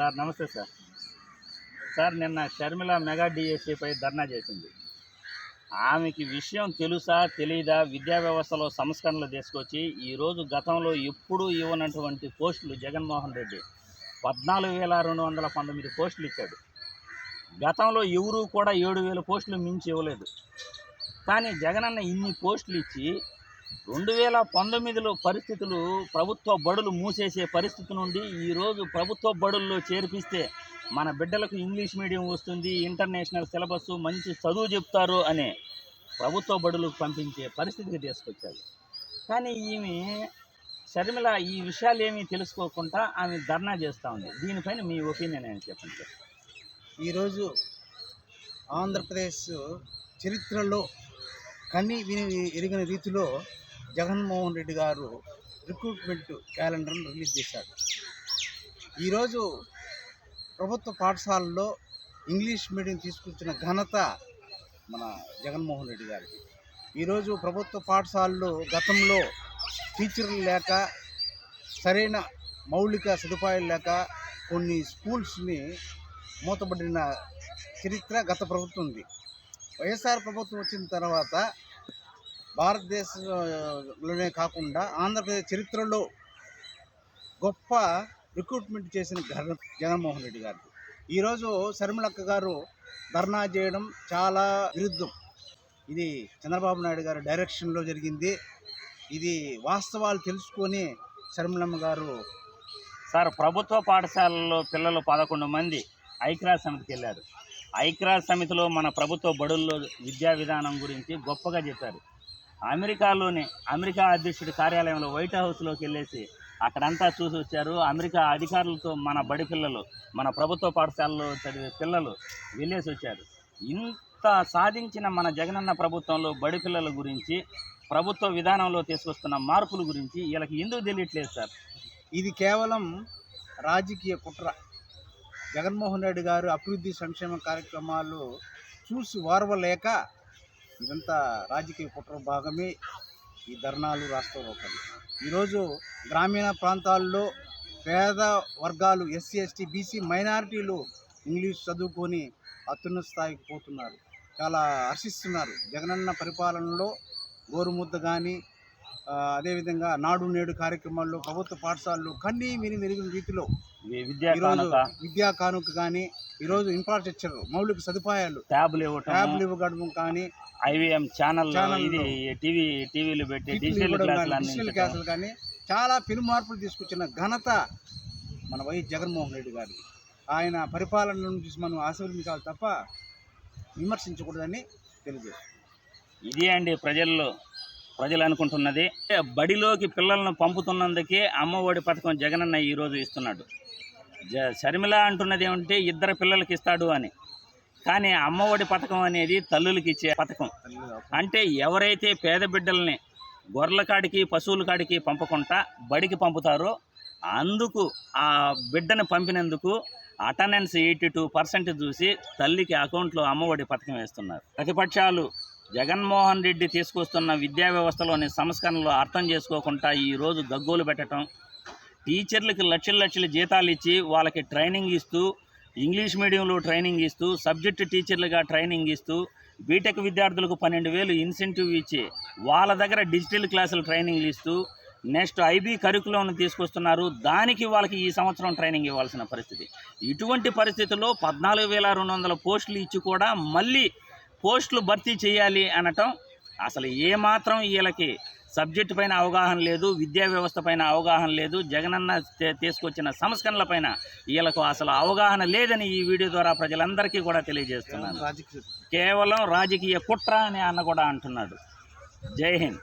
Sir నమస్తే sir. Sir నిన్న Sharmila mega డిఎస్సిపై ధర్నా చేసింది. ఆమెకి విషయం తెలుసా తెలీదా? విద్యా వ్యవస్థలో సంస్కరణలు తీసుకొచ్చి ఈరోజు గతంలో ఎప్పుడూ ఇవ్వనటువంటి పోస్టులు జగన్మోహన్ రెడ్డి పద్నాలుగు వేల రెండు వందల పంతొమ్మిది పోస్టులు ఇచ్చాడు. గతంలో ఎవరూ కూడా ఏడు వేల పోస్టులు మించి ఇవ్వలేదు. కానీ జగనన్న ఇన్ని పోస్టులు ఇచ్చి రెండు వేల పంతొమ్మిదిలో పరిస్థితులు ప్రభుత్వ బడులు మూసేసే పరిస్థితి నుండి ఈరోజు ప్రభుత్వ బడుల్లో చేర్పిస్తే మన బిడ్డలకు ఇంగ్లీష్ మీడియం వస్తుంది ఇంటర్నేషనల్ సిలబస్ మంచి చదువు చెప్తారు అనే ప్రభుత్వ బడులకు పంపించే పరిస్థితికి తీసుకొచ్చారు. కానీ ఈమె షర్మిల ఈ విషయాలు ఏమీ తెలుసుకోకుండా ఆమె ధర్నా చేస్తూ ఉంది. దీనిపైన మీ ఒపీనియన్ అని చెప్పండి ఈరోజు ఆంధ్రప్రదేశ్ చరిత్రలో కన్ని విని ఎరిగిన రీతిలో జగన్మోహన్ రెడ్డి గారు రిక్రూట్మెంట్ క్యాలెండర్ను రిలీజ్ చేశాడు ఈరోజు ప్రభుత్వ పాఠశాలలో ఇంగ్లీష్ మీడియం తీసుకొచ్చిన ఘనత మన జగన్మోహన్ రెడ్డి గారికి ఈరోజు ప్రభుత్వ పాఠశాలలో గతంలో టీచర్లు లేక సరైన మౌలిక సదుపాయాలు లేక కొన్ని స్కూల్స్ని మూతబడిన చరిత్ర గత ప్రభుత్వం ఉంది. వైఎస్ఆర్ ప్రభుత్వం వచ్చిన తర్వాత భారతదేశంలోనే కాకుండా ఆంధ్రప్రదేశ్ చరిత్రలో గొప్ప రిక్రూట్మెంట్ చేసిన జగన్మోహన్ రెడ్డి గారు. ఈరోజు శర్మిలక్క గారు ధర్నా చేయడం చాలా విరుద్ధం. ఇది చంద్రబాబు నాయుడు గారి డైరెక్షన్లో జరిగింది. ఇది వాస్తవాలు తెలుసుకొని శర్మిలమ్మ గారు సార్ ప్రభుత్వ పాఠశాలలో పిల్లలు పదకొండు మంది ఐక్యరాజ్య సమితికి వెళ్ళారు. ఐక్రాజ్ సమితిలో మన ప్రభుత్వ బడుల్లో విద్యా విధానం గురించి గొప్పగా చెప్పారు. అమెరికాలోని అమెరికా అధ్యక్షుడి కార్యాలయంలో వైట్ హౌస్లోకి వెళ్ళేసి అక్కడంతా చూసి వచ్చారు. అమెరికా అధికారులతో మన బడి పిల్లలు మన ప్రభుత్వ పాఠశాలలో చదివే పిల్లలు వెళ్ళేసి వచ్చారు. ఇంత సాధించిన మన జగనన్న ప్రభుత్వంలో బడి పిల్లల గురించి ప్రభుత్వ విధానంలో తీసుకొస్తున్న మార్పుల గురించి వీళ్ళకి ఎందుకు తెలియట్లేదు సార్? ఇది కేవలం రాజకీయ కుట్ర. జగన్మోహన్ రెడ్డి గారు అభివృద్ధి సంక్షేమ కార్యక్రమాలు చూసి వారవలేక ఇదంతా రాజకీయ కుట్ర భాగమే. ఈ ధర్నాలు రాష్ట్రోపలు ఈరోజు గ్రామీణ ప్రాంతాల్లో పేద వర్గాలు ఎస్సీ ఎస్టీ బీసీ మైనారిటీలు ఇంగ్లీష్ చదువుకొని అత్యున్నత స్థాయికి పోతున్నారు. చాలా హర్షిస్తున్నారు. జగనన్న పరిపాలనలో గోరుముద్ద కానీ అదేవిధంగా నాడు నేడు కార్యక్రమాల్లో ప్రభుత్వ పాఠశాలలు కన్నీ మిని మెరిగిన రీతిలో ఈరోజు విద్యా కానుక. కానీ ఈరోజు ఇన్ఫ్రాస్ట్రక్చర్ మౌలిక సదుపాయాలు ట్యాబ్లు ఇవ్వటం ట్యాబ్లు ఇవ్వడం కానీ ఐవీఎం ఛానల్ ఇది టీవీ టీవీలు పెట్టి డిజిటల్ క్లాసులు కానీ, డిజిటల్ అందించడం క్లాసులు కానీ చాలా పెను మార్పులు తీసుకొచ్చిన ఘనత మన వైఎస్ జగన్మోహన్ రెడ్డి గారికి ఆయన పరిపాలనను చూసి మనం ఆశీర్వదించాలి తప్ప విమర్శించకూడదని తెలియజేస్తాం ఇది అండి ప్రజల్లో ప్రజలు అనుకుంటున్నది. బడిలోకి పిల్లలను పంపుతున్నందుకే అమ్మఒడి పథకం జగనన్న ఈరోజు ఇస్తున్నాడు. జ షర్మిల అంటున్నది ఏమంటే ఇద్దరు పిల్లలకి ఇస్తాడు అని. కానీ అమ్మఒడి పథకం అనేది తల్లులకి ఇచ్చే పథకం. అంటే ఎవరైతే పేద బిడ్డల్ని గొర్రెల కాడికి పశువుల కాడికి పంపకుండా బడికి పంపుతారో అందుకు ఆ బిడ్డను పంపినందుకు అటెండెన్స్ ఎయిటీ టూ పర్సెంట్ చూసి తల్లికి అకౌంట్లో అమ్మఒడి పథకం వేస్తున్నారు. ప్రతిపక్షాలు జగన్మోహన్ రెడ్డి తీసుకొస్తున్న విద్యా వ్యవస్థలోని సంస్కరణలు అర్థం చేసుకోకుండా ఈరోజు గగ్గోలు పెట్టడం టీచర్లకు లక్షల లక్షల జీతాలు ఇచ్చి వాళ్ళకి ట్రైనింగ్ ఇస్తూ ఇంగ్లీష్ మీడియంలో ట్రైనింగ్ ఇస్తూ సబ్జెక్టు టీచర్లుగా ట్రైనింగ్ ఇస్తూ బీటెక్ విద్యార్థులకు పన్నెండు వేలు ఇన్సెంటివ్ ఇచ్చి వాళ్ళ దగ్గర డిజిటల్ క్లాసులు ట్రైనింగ్లు ఇస్తూ నెక్స్ట్ ఐబీ కరికులంను తీసుకొస్తున్నారు. దానికి వాళ్ళకి ఈ సంవత్సరం ట్రైనింగ్ ఇవ్వాల్సిన పరిస్థితి. ఇటువంటి పరిస్థితుల్లో పద్నాలుగు వేల రెండు వందల పోస్టులు ఇచ్చి కూడా మళ్ళీ పోస్టులు భర్తీ చేయాలి అనటం అసలు ఏమాత్రం వీళ్ళకి సబ్జెక్టు పైన అవగాహన లేదు విద్యా వ్యవస్థ పైన అవగాహన లేదు జగనన్న తీసుకొచ్చిన సంస్కరణల పైన వీళ్ళకు అసలు అవగాహన లేదని ఈ వీడియో ద్వారా ప్రజలందరికీ కూడా తెలియజేస్తున్నాను. కేవలం రాజకీయ కుట్ర అని అన్న కూడా అంటున్నాడు. జై హింద్.